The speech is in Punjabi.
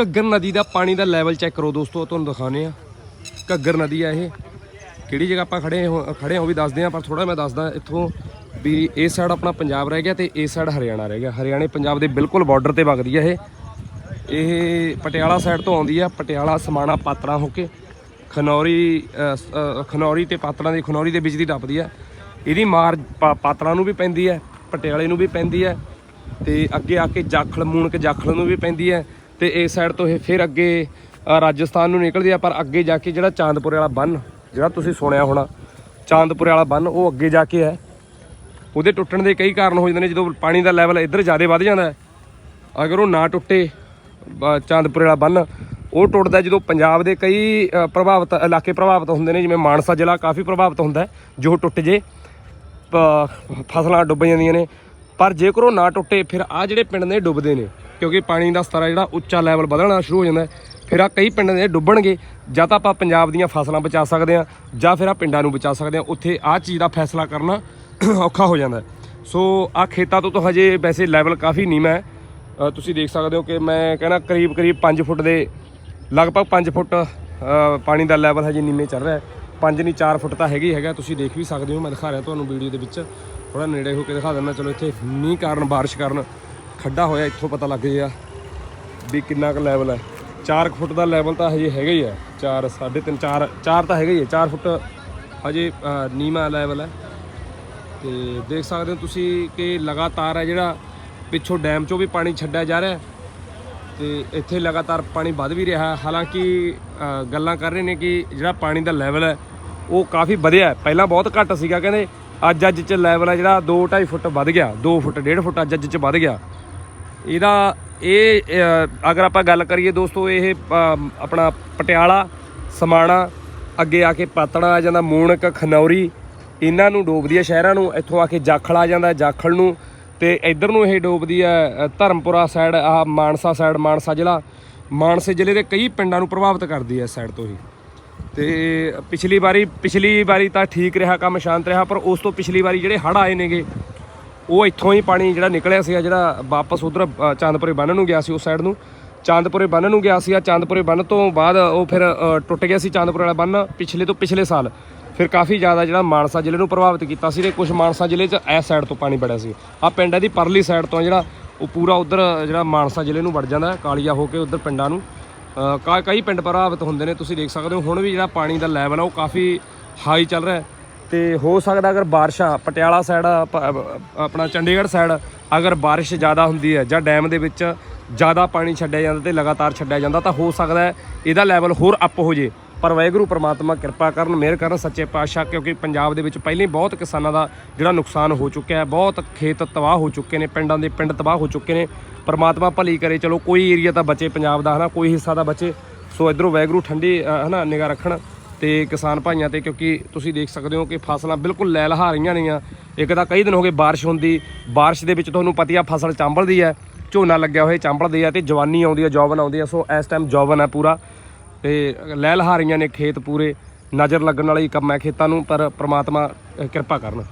ਘੱਗਰ ਨਦੀ ਦਾ ਪਾਣੀ ਦਾ ਲੈਵਲ ਚੈੱਕ ਕਰੋ ਦੋਸਤੋ ਤੁਹਾਨੂੰ ਦਿਖਾਉਂਦੇ ਆ ਘੱਗਰ ਨਦੀ ਆ ਇਹ। ਕਿਹੜੀ ਜਗ੍ਹਾ ਆਪਾਂ ਖੜੇ ਹੋ ਖੜੇ ਹਾਂ ਵੀ ਦੱਸਦੇ ਆ ਪਰ ਥੋੜਾ ਮੈਂ ਦੱਸਦਾ ਇੱਥੋਂ ਵੀ ਇਹ ਸਾਈਡ ਆਪਣਾ ਪੰਜਾਬ ਰਹਿ ਗਿਆ ਤੇ ਇਹ ਸਾਈਡ ਹਰਿਆਣਾ ਰਹਿ ਗਿਆ। ਹਰਿਆਣੇ ਪੰਜਾਬ ਦੇ ਬਿਲਕੁਲ ਬਾਰਡਰ ਤੇ ਵਗਦੀ ਆ ਇਹ। ਇਹ ਪਟਿਆਲਾ ਸਾਈਡ ਤੋਂ ਆਉਂਦੀ ਆ, ਪਟਿਆਲਾ, ਸਮਾਣਾ ਪਾਤੜਾ ਹੋ ਕੇ। ਖਨੌਰੀ ਖਨੌਰੀ ਤੇ ਪਾਤੜਾਂ ਦੀ ਖਨੌਰੀ ਦੇ ਵਿੱਚ ਦੀ ਟੱਪਦੀ ਆ। ਇਹਦੀ ਮਾਰ ਪਾ- ਨੂੰ ਵੀ ਪੈਂਦੀ ਹੈ ਪਟਿਆਲੇ ਨੂੰ ਵੀ ਪੈਂਦੀ ਹੈ ਤੇ ਅੱਗੇ ਆ ਕੇ ਜਾਖਲ ਮੂਣਕ ਜਾਖਲ ਨੂੰ ਵੀ ਪੈਂਦੀ ਹੈ ਤੇ ਇਸ ਸਾਈਡ ਤੋਂ ਇਹ ਫਿਰ ਅੱਗੇ ਰਾਜਸਥਾਨ ਨੂੰ ਨਿਕਲਦੀ ਆ, ਪਰ ਅੱਗੇ ਜਾ ਕੇ ਜਿਹੜਾ ਚਾਂਦਪੁਰ ਵਾਲਾ ਬੰਨ, ਜਿਹੜਾ ਤੁਸੀਂ ਸੁਣਿਆ ਹੋਣਾ, ਚਾਂਦਪੁਰ ਵਾਲਾ ਬੰਨ, ਉਹ ਅੱਗੇ ਜਾ ਕੇ ਹੈ। ਉਹਦੇ ਟੁੱਟਣ ਦੇ ਕਈ ਕਾਰਨ ਹੋ ਜਾਂਦੇ ਨੇ, ਜਦੋਂ ਪਾਣੀ ਦਾ ਲੈਵਲ ਇੱਧਰ ਜ਼ਿਆਦਾ ਵੱਧ ਜਾਂਦਾ ਹੈ, ਅਗਰ ਉਹ ਨਾ ਟੁੱਟੇ, ਬ- ਚਾਂਦਪੁਰ ਵਾਲਾ ਬੰਨ, ਉਹ ਟੁੱਟਦਾ ਜਦੋਂ ਪੰਜਾਬ ਦੇ ਕਈ ਪ੍ਰਭਾਵਿਤ, ਇਲਾਕੇ ਪ੍ਰਭਾਵਿਤ ਹੁੰਦੇ ਨੇ, ਜਿਵੇਂ ਮਾਨਸਾ ਜ਼ਿਲ੍ਹਾ ਕਾਫੀ ਪ੍ਰਭਾਵਿਤ ਹੁੰਦਾ ਜੋ ਟੁੱਟ ਜੇ ਫਸਲਾਂ ਡੁੱਬ ਜਾਂਦੀਆਂ ਨੇ। ਪਰ ਜੇਕਰ ਉਹ ਨਾ ਟੁੱਟੇ, ਫਿਰ ਆ ਜਿਹੜੇ ਪਿੰਡ ਨੇ, ਡੁੱਬਦੇ ਨੇ। ਕਿਉਂਕਿ ਪਾਣੀ ਦਾ ਸਤਰ ਆ ਜਿਹੜਾ ਉੱਚਾ ਲੈਵਲ ਵਧਣਾ ਸ਼ੁਰੂ ਹੋ ਜਾਂਦਾ ਫਿਰ ਆ ਕਈ ਪਿੰਡ ਦੇ ਡੁੱਬਣਗੇ, ਜਾਂ ਤਾਂ ਆਪਾਂ ਪੰਜਾਬ ਦੀਆਂ ਫਸਲਾਂ ਬਚਾ ਸਕਦੇ ਹਾਂ, ਜਾਂ ਫਿਰ ਆ ਪਿੰਡਾਂ ਨੂੰ ਬਚਾ ਸਕਦੇ ਹਾਂ। ਉੱਥੇ ਆ ਚੀਜ਼ ਦਾ ਫੈਸਲਾ ਕਰਨਾ ਔਖਾ ਹੋ ਜਾਂਦਾ ਸੋ ਆ ਖੇਤਾਂ ਤੋਂ ਤਾਂ ਹਜੇ ਵੈਸੇ ਲੈਵਲ ਕਾਫੀ ਨੀਵਾਂ ਹੈ। ਤੁਸੀਂ ਦੇਖ ਸਕਦੇ ਹੋ ਕਿ ਮੈਂ ਕਹਿੰਦਾ ਕਰੀਬ ਕਰੀਬ 5 ਫੁੱਟ ਦੇ, ਲਗਭਗ 5 ਫੁੱਟ ਪਾਣੀ ਦਾ ਲੈਵਲ ਹਜੇ ਨੀਵੇਂ ਚੱਲ ਰਿਹਾ ਹੈ। 5 ਨਹੀਂ 4 ਫੁੱਟ ਤਾਂ ਹੈਗਾ ਹੈਗਾ ਤੁਸੀਂ ਦੇਖ ਵੀ ਸਕਦੇ ਹੋ, ਮੈਂ ਦਿਖਾ ਰਿਹਾ ਤੁਹਾਨੂੰ ਵੀਡੀਓ ਦੇ ਵਿੱਚ। ਥੋੜਾ ਨੇੜੇ ਹੋ ਕੇ ਦਿਖਾ ਦਿੰਦਾ। ਚਲੋ ਇੱਥੇ ਮੀਂਹ ਕਾਰਨ, ਬਾਰਿਸ਼ ਕਾਰਨ ਖੱਡਾ ਹੋਇਆ ਇੱਥੋਂ ਪਤਾ ਲੱਗ ਗਿਆ ਵੀ ਕਿੰਨਾ ਕੁ ਲੈਵਲ ਹੈ। 4 ਫੁੱਟ ਦਾ ਲੈਵਲ ਤਾਂ ਹਜੇ ਹੈਗਾ ਹੀ ਹੈ। 4 3.5 4 4 ਤਾਂ ਹੈਗਾ ਹੀ ਹੈ। 4 ਫੁੱਟ ਹਜੇ ਅ, ਨੀਵਾਂ ਲੈਵਲ ਹੈ। ਤੇ ਦੇਖ ਸਕਦੇ ਹੋ ਤੁਸੀਂ ਕਿ ਲਗਾਤਾਰ ਹੈ ਜਿਹੜਾ ਪਿੱਛੋਂ ਡੈਮ ਚੋਂ ਵੀ ਪਾਣੀ ਛੱਡਿਆ ਜਾ ਰਿਹਾ ਹੈ। ਤੇ ਇੱਥੇ ਲਗਾਤਾਰ ਪਾਣੀ ਵੱਧ ਵੀ ਰਿਹਾ ਹਾਲਾਂਕਿ ਗੱਲਾਂ ਕਰ ਰਹੇ ਨੇ ਕਿ ਜਿਹੜਾ ਪਾਣੀ ਦਾ ਲੈਵਲ ਹੈ ਉਹ ਕਾਫੀ ਵਧਿਆ ਪਹਿਲਾਂ ਬਹੁਤ ਘੱਟ ਸੀਗਾ ਕਹਿੰਦੇ ਅੱਜ ਅੱਜ ਚ ਲੈਵਲ ਹੈ ਜਿਹੜਾ 2.5 ਫੁੱਟ ਵੱਧ ਗਿਆ। 2 ਫੁੱਟ 1.5 ਫੁੱਟ ਅੱਜ ਅੱਜ ਚ ਵੱਧ ਗਿਆ। ਇਹਦਾ ਇਹ ਅਗਰ ਆਪਾਂ ਗੱਲ ਕਰੀਏ ਦੋਸਤੋ, ਇਹ ਆਪਣਾ ਪਟਿਆਲਾ, ਸਮਾਣਾ, ਅੱਗੇ ਆ ਕੇ ਪਾਤੜਾ ਆ ਜਾਂਦਾ ਮੂਣਕ ਖਨੌਰੀ, ਇਹਨਾਂ ਨੂੰ ਡੋਬਦੀ ਹੈ ਸ਼ਹਿਰਾਂ ਨੂੰ, ਇੱਥੋਂ ਆ ਕੇ ਜਾਖਲ ਆ ਜਾਂਦਾ, ਜਾਖਲ ਨੂੰ, ਤੇ ਇੱਧਰ ਨੂੰ ਇਹ ਡੋਬਦੀ ਹੈ ਧਰਮਪੁਰਾ ਸਾਈਡ ਆ ਮਾਨਸਾ ਸਾਈਡ ਮਾਨਸਾ ਜ਼ਿਲ੍ਹਾ। ਮਾਨਸੇ ਜ਼ਿਲ੍ਹੇ ਦੇ ਕਈ ਪਿੰਡਾਂ ਨੂੰ ਪ੍ਰਭਾਵਿਤ ਕਰਦੀ ਹੈ ਇਸ ਸਾਈਡ ਤੋਂ ਹੀ। ਤੇ ਪਿਛਲੀ ਵਾਰੀ ਪਿਛਲੀ ਵਾਰੀ ਤਾਂ ਠੀਕ ਰਿਹਾ, ਕੰਮ ਸ਼ਾਂਤ ਰਿਹਾ, ਪਰ ਉਸ ਤੋਂ ਪਿਛਲੀ ਵਾਰੀ ਜਿਹੜੇ ਹੜ੍ਹ ਆਏ ਨੇਗੇ ਉਹ ਇੱਥੋਂ ਹੀ ਪਾਣੀ ਜਿਹੜਾ ਨਿਕਲਿਆ ਸੀਗਾ ਜਿਹੜਾ ਵਾਪਸ ਉਧਰ ਚਾਂਦਪੁਰੇ ਬੰਨ ਨੂੰ ਗਿਆ ਸੀ ਉਸ ਸਾਈਡ ਨੂੰ। ਚਾਂਦਪੁਰੇ ਬੰਨ ਨੂੰ ਗਿਆ ਸੀ ਆ, ਚਾਂਦਪੁਰੇ ਬੰਨ ਤੋਂ ਬਾਅਦ ਉਹ ਫਿਰ ਟੁੱਟ ਗਿਆ ਸੀ ਚਾਂਦਪੁਰੇ ਵਾਲਾ ਬੰਨ ਪਿਛਲੇ ਤੋਂ ਪਿਛਲੇ ਸਾਲ। ਫਿਰ ਕਾਫੀ ਜ਼ਿਆਦਾ ਜਿਹੜਾ ਮਾਨਸਾ ਜ਼ਿਲ੍ਹੇ ਨੂੰ ਪ੍ਰਭਾਵਿਤ ਕੀਤਾ ਸੀ ਤੇ ਕੁਝ ਮਾਨਸਾ ਜ਼ਿਲ੍ਹੇ 'ਚ ਇਸ ਸਾਈਡ ਤੋਂ ਪਾਣੀ ਵੜਿਆ ਸੀ। ਆ ਪਿੰਡ ਦੀ ਪਰਲੀ ਸਾਈਡ ਤੋਂ ਜਿਹੜਾ ਉਹ ਪੂਰਾ ਉਧਰ, ਜਿਹੜਾ ਮਾਨਸਾ ਜ਼ਿਲ੍ਹੇ ਨੂੰ ਵੜ ਜਾਂਦਾ ਕਾਲੀਆ ਹੋ ਕੇ ਉਧਰ ਪਿੰਡਾਂ ਨੂੰ। ਕਾ- ਕਈ ਪਿੰਡ ਪ੍ਰਭਾਵਿਤ ਹੁੰਦੇ ਨੇ, ਤੁਸੀਂ ਦੇਖ ਸਕਦੇ ਹੋ। ਹੁਣ ਵੀ ਜਿਹੜਾ ਪਾਣੀ ਦਾ ਲੈਵਲ ਆ, ਉਹ ਕਾਫੀ ਹਾਈ ਚੱਲ ਰਿਹਾ ਤੇ ਹੋ ਸਕਦਾ ਅਗਰ ਬਾਰਿਸ਼ਾਂ ਪਟਿਆਲਾ ਸਾਈਡ ਆਪਣਾ ਚੰਡੀਗੜ੍ਹ ਸਾਈਡ ਅਗਰ ਬਾਰਿਸ਼ ਜ਼ਿਆਦਾ ਹੁੰਦੀ ਹੈ ਜਾਂ ਡੈਮ ਦੇ ਵਿੱਚ ਜ਼ਿਆਦਾ ਪਾਣੀ ਛੱਡਿਆ ਜਾਂਦਾ ਤੇ ਲਗਾਤਾਰ ਛੱਡਿਆ ਜਾਂਦਾ ਤਾਂ ਹੋ ਸਕਦਾ ਇਹਦਾ ਲੈਵਲ ਹੋਰ ਅਪ ਹੋ ਜੇ। ਪਰ ਵਾਹਿਗੁਰੂ ਪ੍ਰਮਾਤਮਾ ਕਿਰਪਾ ਕਰਨ ਮਿਹਰ ਕਰਨ ਸੱਚੇ ਪਾਤਸ਼ਾਹ ਕਿਉਂਕਿ ਪੰਜਾਬ ਦੇ ਵਿੱਚ ਪਹਿਲਾਂ ਹੀ ਬਹੁਤ ਕਿਸਾਨਾਂ ਦਾ ਜਿਹੜਾ ਨੁਕਸਾਨ ਹੋ ਚੁੱਕਿਆ ਹੈ ਬਹੁਤ ਖੇਤ ਤਬਾਹ ਹੋ ਚੁੱਕੇ ਨੇ ਪਿੰਡਾਂ ਦੇ ਪਿੰਡ ਤਬਾਹ ਹੋ ਚੁੱਕੇ ਨੇ। ਪਰਮਾਤਮਾ ਭਲੀ ਕਰੇ ਚਲੋ ਕੋਈ ਏਰੀਆ ਤਾਂ ਬਚੇ ਪੰਜਾਬ ਦਾ ਹਨਾ ਕੋਈ ਹਿੱਸਾ ਤਾਂ ਬਚੇ। ਸੋ ਇਧਰੋਂ ਵਾਹਿਗੁਰੂ ਠੰਡੀ ਅ, ਹਨਾ ਨਿਗਾ ਰੱਖਣ। ਤੇ ਕਿਸਾਨ ਭਾਈਆਂ ਤੇ, ਕਿਉਂਕਿ ਤੁਸੀਂ ਦੇਖ ਸਕਦੇ ਹੋ ਕਿ ਫਸਲਾਂ ਬਿਲਕੁਲ ਲੈ ਲਹਾ ਰਹੀਆਂ ਨੇਆਂ ਇੱਕ ਤਾਂ ਕਈ ਦਿਨ ਹੋ ਗਏ ਬਾਰਿਸ਼ ਹੁੰਦੀ ਬਾਰਿਸ਼ ਦੇ ਵਿੱਚ ਤੁਹਾਨੂੰ ਪਤੀ ਆ, ਫਸਲ ਚਾਂਬਲਦੀ ਹੈ, ਝੋਨਾ ਲੱਗਿਆ ਹੋਇਆ ਚਾਂਬਲਦੀ ਆ ਤੇ ਜਵਾਨੀ ਆਉਂਦੀ ਆ ਜੌਬਨ ਆਉਂਦੀ ਆ ਸੋ ਇਸ ਟਾਈਮ ਜੌਬਨ ਹੈ ਪੂਰਾ ਤੇ ਲੈ ਲਹਾ ਰਹੀਆਂ ਨੇ ਖੇਤ ਪੂਰੇ ਨਜ਼ਰ ਲੱਗਣ ਵਾਲੀ ਕੰਮ ਹੈ ਖੇਤਾਂ ਨੂੰ, ਪਰ ਪ੍ਰਮਾਤਮਾ ਕਿਰਪਾ ਕਰਨ।